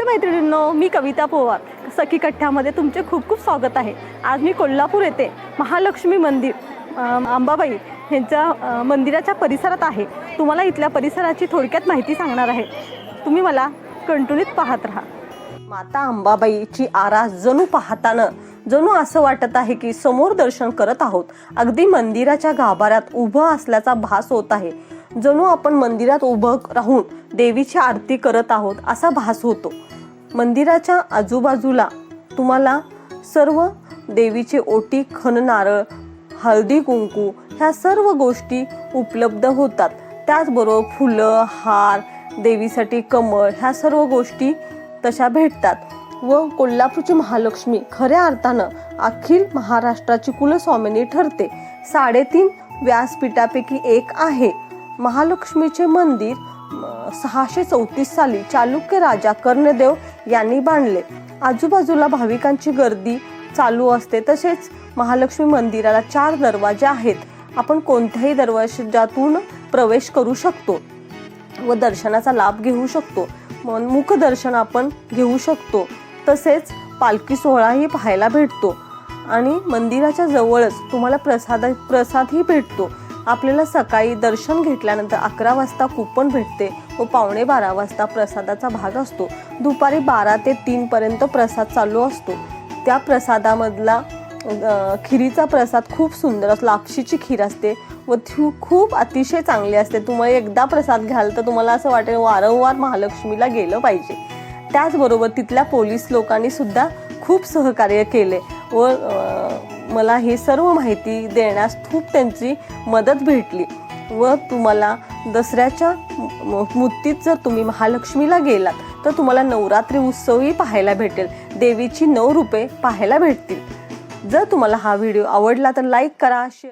नमस्ते मैत्रिणींनो मी कविता पोवार. सखी कठ्ठ्यामध्ये तुमचे खूप खूप स्वागत आहे. आज मी कोल्हापूर येथे महालक्ष्मी मंदिर अंबाबाई यांच्या मंदिराच्या परिसरात आहे. तुम्हाला इथल्या परिसराची थोडक्यात माहिती सांगणार आहे. तुम्ही मला कंटुलीत पाहत राहा. माता अंबाबाईची आरास जणू पाहताना जणू असं वाटत आहे की समोर दर्शन करत आहोत. अगदी मंदिराच्या गाभाऱ्यात उभं असल्याचा भास होत आहे. जणू आपण मंदिरात उभं राहून देवीची आरती करत आहोत असा भास होतो. मंदिराच्या आजूबाजूला तुम्हाला सर्व देवीचे ओटी खन नारळ हळदी कुंकू ह्या सर्व गोष्टी उपलब्ध होतात. त्याचबरोबर फुलं हार देवीसाठी कमळ ह्या सर्व गोष्टी तशा भेटतात व कोल्हापूरची महालक्ष्मी खऱ्या अर्थानं अखिल महाराष्ट्राची कुलस्वामिनी ठरते. साडेतीन व्यासपीठापैकी एक आहे. महालक्ष्मीचे मंदिर सहाशे चौतीस साली चालुक्य राजा कर्णदेव यांनी बांधले. आजूबाजूला भाविकांची गर्दी चालू असते. तसेच महालक्ष्मी मंदिराला चार दरवाजे आहेत. आपण कोणत्याही दरवाजातून प्रवेश करू शकतो व दर्शनाचा लाभ घेऊ शकतो. मुख मुखदर्शन आपण घेऊ शकतो. तसेच पालखी सोहळाही पाहायला भेटतो. आणि मंदिराच्या जवळच तुम्हाला प्रसाद प्रसादही भेटतो. आपल्याला सकाळी दर्शन घेतल्यानंतर अकरा वाजता कुपन भेटते व पावणे बारा वाजता प्रसादाचा भाग असतो. दुपारी बारा ते तीन पर्यंत प्रसाद चालू असतो. त्या प्रसादामधला खिरीचा प्रसाद खूप सुंदर असतो. लापशीची खीर असते व ती खूप अतिशय चांगली असते. तुम्हाला एकदा प्रसाद घ्याल तर तुम्हाला असं वाटेल वारंवार महालक्ष्मीला गेलं पाहिजे. त्याचबरोबर तिथल्या पोलीस लोकांनी सुद्धा खूप सहकार्य केले व मला ही सर्व माहिती देण्यास खूप त्यांची मदत भेटली. व तुम्हाला दसऱ्याच्या मूर्तीत जर तुम्ही महालक्ष्मीला गेलात तर तुम्हाला नवरात्री उत्सवही पाहायला भेटेल. देवीची नऊ रूपे पाहायला भेटतील. जर तुम्हाला हा व्हिडिओ आवडला तर लाईक करा शेअर